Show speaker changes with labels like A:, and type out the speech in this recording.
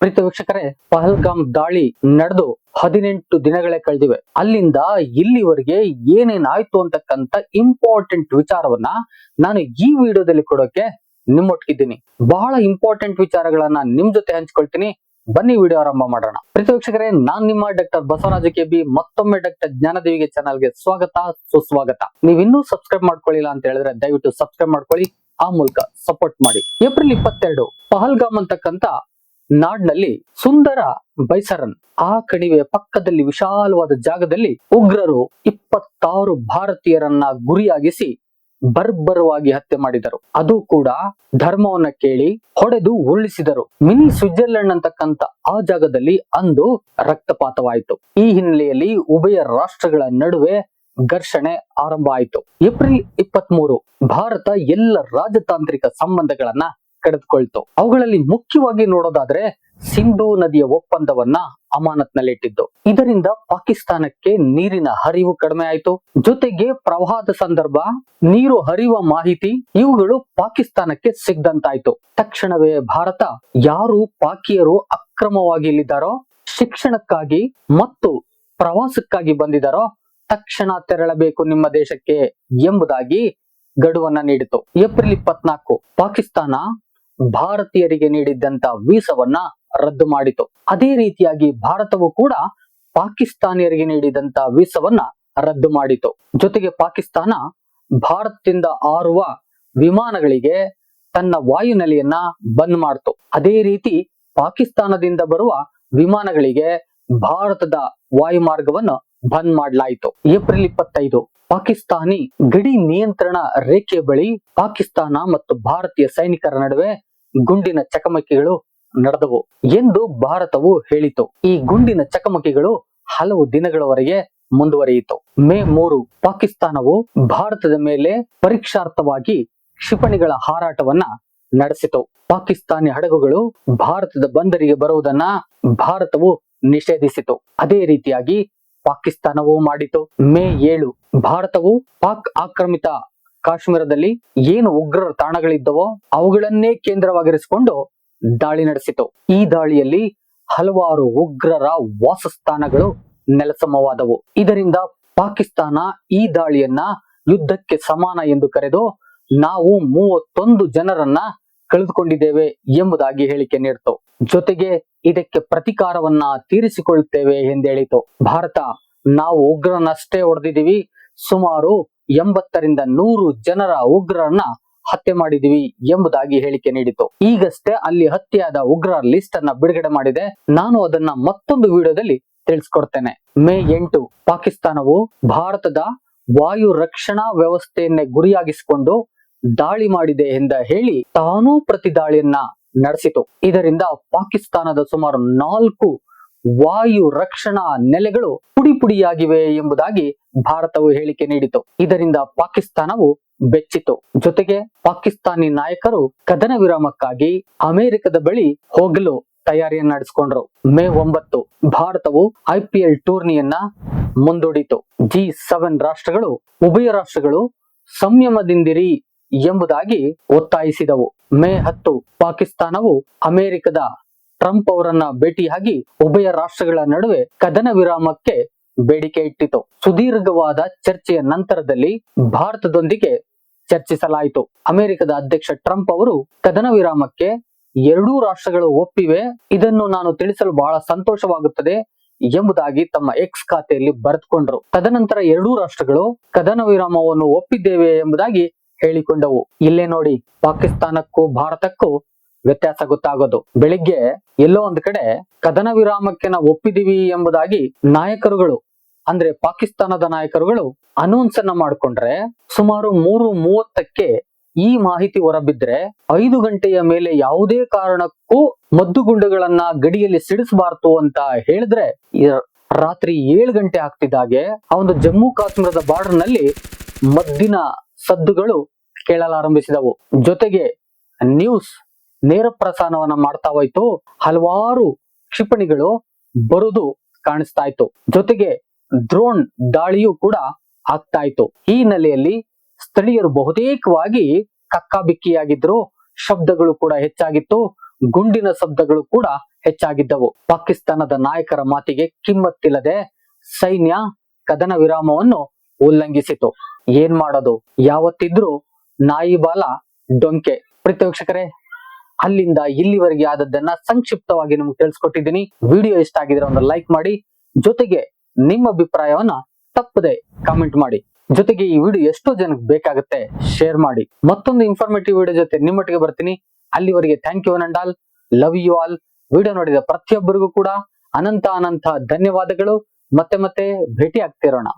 A: ಪ್ರೀತಿ ವೀಕ್ಷಕರೇ, ಪಹಲ್ಗಾಮ್ ದಾಳಿ ನಡೆದು ಹದಿನೆಂಟು ದಿನಗಳೇ ಕಳೆದಿವೆ. ಅಲ್ಲಿಂದ ಇಲ್ಲಿವರೆಗೆ ಏನೇನಾಯ್ತು ಅಂತಕ್ಕಂತ ಇಂಪಾರ್ಟೆಂಟ್ ವಿಚಾರವನ್ನ ನಾನು ಈ ವಿಡಿಯೋದಲ್ಲಿ ಕೊಡೋಕೆ ನಿಮ್ಮೊಟ್ಟಿದ್ದೀನಿ ಬಹಳ ಇಂಪಾರ್ಟೆಂಟ್ ವಿಚಾರಗಳನ್ನ ನಿಮ್ ಜೊತೆ ಹಂಚ್ಕೊಳ್ತೀನಿ. ಬನ್ನಿ ವಿಡಿಯೋ ಆರಂಭ ಮಾಡೋಣ. ಪ್ರೀತಿ ವೀಕ್ಷಕರೇ, ನಾನ್ ನಿಮ್ಮ ಡಾಕ್ಟರ್ ಬಸವರಾಜ ಕೆ ಬಿ ಮತ್ತೊಮ್ಮೆ ಡಾಕ್ಟರ್ ಜ್ಞಾನದೇವಿಗೆ ಚಾನಲ್ಗೆ ಸ್ವಾಗತ, ಸುಸ್ವಾಗತ. ನೀವಿನ್ನೂ ಸಬ್ಸ್ಕ್ರೈಬ್ ಮಾಡ್ಕೊಳ್ಳಿಲ್ಲ ಅಂತ ಹೇಳಿದ್ರೆ ದಯವಿಟ್ಟು ಸಬ್ಸ್ಕ್ರೈಬ್ ಮಾಡ್ಕೊಳ್ಳಿ, ಆ ಮೂಲಕ ಸಪೋರ್ಟ್ ಮಾಡಿ. ಏಪ್ರಿಲ್ ಇಪ್ಪತ್ತೆರಡು, ಪಹಲ್ಗಾಮ್ ಅಂತಕ್ಕಂತ ನಾಡ್ನಲ್ಲಿ ಸುಂದರ ಬೈಸರನ್. ಆ ಕಣಿವೆಯ ಪಕ್ಕದಲ್ಲಿ ವಿಶಾಲವಾದ ಜಾಗದಲ್ಲಿ ಉಗ್ರರು ಇಪ್ಪತ್ತಾರು ಭಾರತೀಯರನ್ನ ಗುರಿಯಾಗಿಸಿ ಬರ್ಬರವಾಗಿ ಹತ್ಯೆ ಮಾಡಿದರು. ಅದು ಕೂಡ ಧರ್ಮವನ್ನ ಕೇಳಿ ಹೊಡೆದು ಉರುಳಿಸಿದರು. ಮಿನಿ ಸ್ವಿಟ್ಜರ್ಲೆಂಡ್ ಅಂತಕ್ಕಂತ ಆ ಜಾಗದಲ್ಲಿ ಅಂದು ರಕ್ತಪಾತವಾಯಿತು. ಈ ಹಿನ್ನೆಲೆಯಲ್ಲಿ ಉಭಯ ರಾಷ್ಟ್ರಗಳ ನಡುವೆ ಘರ್ಷಣೆ ಆರಂಭ ಆಯಿತು. ಏಪ್ರಿಲ್ ಇಪ್ಪತ್ತ್ ಮೂರು ಭಾರತ ಎಲ್ಲ ರಾಜತಾಂತ್ರಿಕ ಸಂಬಂಧಗಳನ್ನ ಕಡಿದುಕೊಳ್ತು ಅವುಗಳಲ್ಲಿ ಮುಖ್ಯವಾಗಿ ನೋಡೋದಾದ್ರೆ ಸಿಂಧು ನದಿಯ ಒಪ್ಪಂದವನ್ನ ಅಮಾನತ್ನಲ್ಲಿಟ್ಟಿದ್ದು. ಇದರಿಂದ ಪಾಕಿಸ್ತಾನಕ್ಕೆ ನೀರಿನ ಹರಿವು ಕಡಿಮೆ ಆಯಿತು. ಜೊತೆಗೆ ಪ್ರವಾಹದ ಸಂದರ್ಭ, ನೀರು ಹರಿಯುವ ಮಾಹಿತಿ ಇವುಗಳು ಪಾಕಿಸ್ತಾನಕ್ಕೆ ಸಿಗ್ದಂತಾಯ್ತು. ತಕ್ಷಣವೇ ಭಾರತ ಯಾರು ಪಾಕಿಯರು ಅಕ್ರಮವಾಗಿ ಇಲ್ಲಿದ್ದಾರೋ, ಶಿಕ್ಷಣಕ್ಕಾಗಿ ಮತ್ತು ಪ್ರವಾಸಕ್ಕಾಗಿ ಬಂದಿದ್ದಾರೋ ತಕ್ಷಣ ತೆರಳಬೇಕು ನಿಮ್ಮ ದೇಶಕ್ಕೆ ಎಂಬುದಾಗಿ ಗಡುವನ್ನ ನೀಡಿತು. ಏಪ್ರಿಲ್ ಇಪ್ಪತ್ನಾಲ್ಕು, ಪಾಕಿಸ್ತಾನ ಭಾರತೀಯರಿಗೆ ನೀಡಿದ್ದಂತ ವೀಸವನ್ನ ರದ್ದು ಮಾಡಿತು. ಅದೇ ರೀತಿಯಾಗಿ ಭಾರತವು ಕೂಡ ಪಾಕಿಸ್ತಾನಿಯರಿಗೆ ನೀಡಿದಂತ ವೀಸವನ್ನ ರದ್ದು ಮಾಡಿತು. ಜೊತೆಗೆ ಪಾಕಿಸ್ತಾನ ಭಾರತದಿಂದ ಆರುವ ವಿಮಾನಗಳಿಗೆ ತನ್ನ ವಾಯುನೆಲೆಯನ್ನ ಬಂದ್ ಮಾಡ್ತು. ಅದೇ ರೀತಿ ಪಾಕಿಸ್ತಾನದಿಂದ ಬರುವ ವಿಮಾನಗಳಿಗೆ ಭಾರತದ ವಾಯುಮಾರ್ಗವನ್ನು ಬಂದ್ ಮಾಡಲಾಯಿತು. ಏಪ್ರಿಲ್ ಇಪ್ಪತ್ತೈದು, ಪಾಕಿಸ್ತಾನಿ ಗಡಿ ನಿಯಂತ್ರಣ ರೇಖೆ ಬಳಿ ಪಾಕಿಸ್ತಾನ ಮತ್ತು ಭಾರತೀಯ ಸೈನಿಕರ ನಡುವೆ ಗುಂಡಿನ ಚಕಮಕಿಗಳು ನಡೆದವು ಎಂದು ಭಾರತವು ಹೇಳಿತು. ಈ ಗುಂಡಿನ ಚಕಮಕಿಗಳು ಹಲವು ದಿನಗಳವರೆಗೆ ಮುಂದುವರಿಯಿತು. ಮೇ ಮೂರು, ಪಾಕಿಸ್ತಾನವು ಭಾರತದ ಮೇಲೆ ಪರೀಕ್ಷಾರ್ಥವಾಗಿ ಕ್ಷಿಪಣಿಗಳ ಹಾರಾಟವನ್ನ ನಡೆಸಿತು. ಪಾಕಿಸ್ತಾನಿ ಹಡಗುಗಳು ಭಾರತದ ಬಂದರಿಗೆ ಬರುವುದನ್ನ ಭಾರತವು ನಿಷೇಧಿಸಿತು. ಅದೇ ರೀತಿಯಾಗಿ ಪಾಕಿಸ್ತಾನವೂ ಮಾಡಿತು. ಮೇ ಏಳು, ಭಾರತವು ಪಾಕ್ ಆಕ್ರಮಿತ ಕಾಶ್ಮೀರದಲ್ಲಿ ಏನು ಉಗ್ರರ ತಾಣಗಳಿದ್ದವೋ ಅವುಗಳನ್ನೇ ಕೇಂದ್ರವಾಗಿರಿಸಿಕೊಂಡು ದಾಳಿ ನಡೆಸಿತು. ಈ ದಾಳಿಯಲ್ಲಿ ಹಲವಾರು ಉಗ್ರರ ವಾಸಸ್ಥಾನಗಳು ನೆಲಸಮವಾದವು. ಇದರಿಂದ ಪಾಕಿಸ್ತಾನ ಈ ದಾಳಿಯನ್ನ ಯುದ್ಧಕ್ಕೆ ಸಮಾನ ಎಂದು ಕರೆದು ನಾವು ಮೂವತ್ತೊಂದು ಜನರನ್ನ ಕಳೆದುಕೊಂಡಿದ್ದೇವೆ ಎಂಬುದಾಗಿ ಹೇಳಿಕೆ ನೀಡಿತು. ಜೊತೆಗೆ ಇದಕ್ಕೆ ಪ್ರತಿಕಾರವನ್ನ ತೀರಿಸಿಕೊಳ್ಳುತ್ತೇವೆ ಎಂದೇಳಿತು ಭಾರತ, ನಾವು ಉಗ್ರನಷ್ಟೇ ಹೊಡೆದಿದ್ದೀವಿ. ಸುಮಾರು ಎಂಬತ್ತರಿಂದ ನೂರು ಜನರ ಉಗ್ರರನ್ನ ಹತ್ಯೆ ಮಾಡಿದೀವಿ ಎಂಬುದಾಗಿ ಹೇಳಿಕೆ ನೀಡಿತು ಈಗಷ್ಟೇ ಅಲ್ಲಿ ಹತ್ಯೆಯಾದ ಉಗ್ರರ ಲಿಸ್ಟ್ ಅನ್ನ ಬಿಡುಗಡೆ ಮಾಡಿದೆ. ನಾನು ಅದನ್ನ ಮತ್ತೊಂದು ವಿಡಿಯೋದಲ್ಲಿ ತಿಳಿಸ್ಕೊಡ್ತೇನೆ. ಮೇ ಎಂಟು, ಪಾಕಿಸ್ತಾನವು ಭಾರತದ ವಾಯು ರಕ್ಷಣಾ ವ್ಯವಸ್ಥೆಯನ್ನೇ ಗುರಿಯಾಗಿಸಿಕೊಂಡು ದಾಳಿ ಮಾಡಿದೆ ಎಂದ ಹೇಳಿ ತಾನೂ ಪ್ರತಿ ದಾಳಿಯನ್ನ ನಡೆಸಿತು. ಇದರಿಂದ ಪಾಕಿಸ್ತಾನದ ಸುಮಾರು ನಾಲ್ಕು ವಾಯು ರಕ್ಷಣಾ ನೆಲೆಗಳು ಪುಡಿ ಪುಡಿಯಾಗಿವೆ ಎಂಬುದಾಗಿ ಭಾರತವು ಹೇಳಿಕೆ ನೀಡಿತು. ಇದರಿಂದ ಪಾಕಿಸ್ತಾನವು ಬೆಚ್ಚಿತು. ಜೊತೆಗೆ ಪಾಕಿಸ್ತಾನಿ ನಾಯಕರು ಕದನ ವಿರಾಮಕ್ಕಾಗಿ ಅಮೆರಿಕದ ಬಳಿ ಹೋಗಲು ತಯಾರಿಯನ್ನು ನಡೆಸಿಕೊಂಡರು. ಮೇ ಒಂಬತ್ತು ಭಾರತವು ಐಪಿಎಲ್ ಟೂರ್ನಿಯನ್ನ ಮುಂದೂಡಿತು. ಜಿ ಸೆವೆನ್ ರಾಷ್ಟ್ರಗಳು, ಉಭಯ ರಾಷ್ಟ್ರಗಳು ಸಂಯಮದಿಂದಿರಿ ಎಂಬುದಾಗಿ ಒತ್ತಾಯಿಸಿದವು. ಮೇ ಹತ್ತು ಪಾಕಿಸ್ತಾನವು ಅಮೆರಿಕದ ಟ್ರಂಪ್ ಅವರನ್ನ ಭೇಟಿಯಾಗಿ ಉಭಯ ರಾಷ್ಟ್ರಗಳ ನಡುವೆ ಕದನ ವಿರಾಮಕ್ಕೆ ಬೇಡಿಕೆ ಇಟ್ಟಿತು. ಸುದೀರ್ಘವಾದ ಚರ್ಚೆಯ ನಂತರದಲ್ಲಿ ಭಾರತದೊಂದಿಗೆ ಚರ್ಚಿಸಲಾಯಿತು. ಅಮೆರಿಕದ ಅಧ್ಯಕ್ಷ ಟ್ರಂಪ್ ಅವರು ಕದನ ವಿರಾಮಕ್ಕೆ ಎರಡೂ ರಾಷ್ಟ್ರಗಳು ಒಪ್ಪಿವೆ. ಇದನ್ನು ನಾನು ತಿಳಿಸಲು ಬಹಳ ಸಂತೋಷವಾಗುತ್ತದೆ ಎಂಬುದಾಗಿ ತಮ್ಮ ಎಕ್ಸ್ ಖಾತೆಯಲ್ಲಿ ಬರೆದುಕೊಂಡರು. ತದನಂತರ ಎರಡೂ ರಾಷ್ಟ್ರಗಳು ಕದನ ವಿರಾಮವನ್ನು ಒಪ್ಪಿದ್ದೇವೆ ಎಂಬುದಾಗಿ ಹೇಳಿಕೊಂಡವು. ಇಲ್ಲೇ ನೋಡಿ, ಪಾಕಿಸ್ತಾನಕ್ಕೂ ಭಾರತಕ್ಕೂ ವ್ಯತ್ಯಾಸ ಗೊತ್ತಾಗೋದು. ಬೆಳಿಗ್ಗೆ ಎಲ್ಲೋ ಒಂದ್ ಕಡೆ ಕದನ ವಿರಾಮಕ್ಕೆ ನಾವು ಒಪ್ಪಿದೀವಿ ಎಂಬುದಾಗಿ ನಾಯಕರುಗಳು, ಅಂದ್ರೆ ಪಾಕಿಸ್ತಾನದ ನಾಯಕರುಗಳು ಅನೌನ್ಸ್ ಅನ್ನ ಮಾಡ್ಕೊಂಡ್ರೆ ಸುಮಾರು ಮೂರು ಮೂವತ್ತಕ್ಕೆ ಈ ಮಾಹಿತಿ ಹೊರಬಿದ್ರೆ ಐದು ಗಂಟೆಯ ಮೇಲೆ ಯಾವುದೇ ಕಾರಣಕ್ಕೂ ಮದ್ದುಗುಂಡುಗಳನ್ನ ಗಡಿಯಲ್ಲಿ ಸಿಡಿಸಬಾರ್ದು ಅಂತ ಹೇಳಿದ್ರೆ ರಾತ್ರಿ ಏಳು ಗಂಟೆ ಆಗ್ತಿದ್ದಾಗೆ ಆ ಒಂದು ಜಮ್ಮು ಕಾಶ್ಮೀರದ ಬಾರ್ಡರ್ನಲ್ಲಿ ಮದ್ದಿನ ಸದ್ದುಗಳು ಕೇಳಲಾರಂಭಿಸಿದವು. ಜೊತೆಗೆ ನ್ಯೂಸ್ ನೇರ ಪ್ರಸಾರವನ್ನ ಮಾಡ್ತಾ ಹೋಯ್ತು. ಹಲವಾರು ಕ್ಷಿಪಣಿಗಳು ಬರುದು ಕಾಣಿಸ್ತಾ ಇತ್ತು. ಜೊತೆಗೆ ಡ್ರೋನ್ ದಾಳಿಯೂ ಕೂಡ ಆಗ್ತಾ ಇತ್ತು. ಈ ಹಿನ್ನೆಲೆಯಲ್ಲಿ ಸ್ಥಳೀಯರು ಬಹುತೇಕವಾಗಿ ಕಕ್ಕಾಬಿಕ್ಕಿಯಾಗಿದ್ರು. ಶಬ್ದಗಳು ಕೂಡ ಹೆಚ್ಚಾಗಿತ್ತು. ಗುಂಡಿನ ಶಬ್ದಗಳು ಕೂಡ ಹೆಚ್ಚಾಗಿದ್ದವು. ಪಾಕಿಸ್ತಾನದ ನಾಯಕರ ಮಾತಿಗೆ ಕಿಮ್ಮತ್ತಿಲ್ಲದೆ ಸೈನ್ಯ ಕದನ ವಿರಾಮವನ್ನು ಉಲ್ಲಂಘಿಸಿತು ಏನ್ ಮಾಡೋದು? ಯಾವತ್ತಿದ್ರೂ ನಾಯಿ ಬಾಲ ಡೊಂಕೆ. ಪ್ರೀತಿ ವೀಕ್ಷಕರೇ ಅಲ್ಲಿಂದ ಇಲ್ಲಿವರೆಗೆ ಆದದ್ದನ್ನ ಸಂಕ್ಷಿಪ್ತವಾಗಿ ನಿಮ್ಗೆ ತಿಳಿಸ್ಕೊಟ್ಟಿದ್ದೀನಿ. ವಿಡಿಯೋ ಇಷ್ಟ ಆಗಿದ್ರೆ ಒಂದು ಲೈಕ್ ಮಾಡಿ. ಜೊತೆಗೆ ನಿಮ್ಮ ಅಭಿಪ್ರಾಯವನ್ನ ತಪ್ಪದೆ ಕಾಮೆಂಟ್ ಮಾಡಿ. ಜೊತೆಗೆ ಈ ವಿಡಿಯೋ ಎಷ್ಟು ಜನಕ್ಕೆ ಬೇಕಾಗುತ್ತೆ ಶೇರ್ ಮಾಡಿ. ಮತ್ತೊಂದು ಇನ್ಫಾರ್ಮೇಟಿವ್ ವಿಡಿಯೋ ಜೊತೆ ನಿಮ್ಮೊಟ್ಟಿಗೆ ಬರ್ತೀನಿ. ಅಲ್ಲಿವರೆಗೆ thank you and all love you all video ನೋಡಿದ ಪ್ರತಿಯೊಬ್ಬರಿಗೂ ಕೂಡ ಅನಂತ ಅನಂತ ಧನ್ಯವಾದಗಳು. ಮತ್ತೆ ಮತ್ತೆ ಭೇಟಿ ಆಗ್ತಿರೋಣ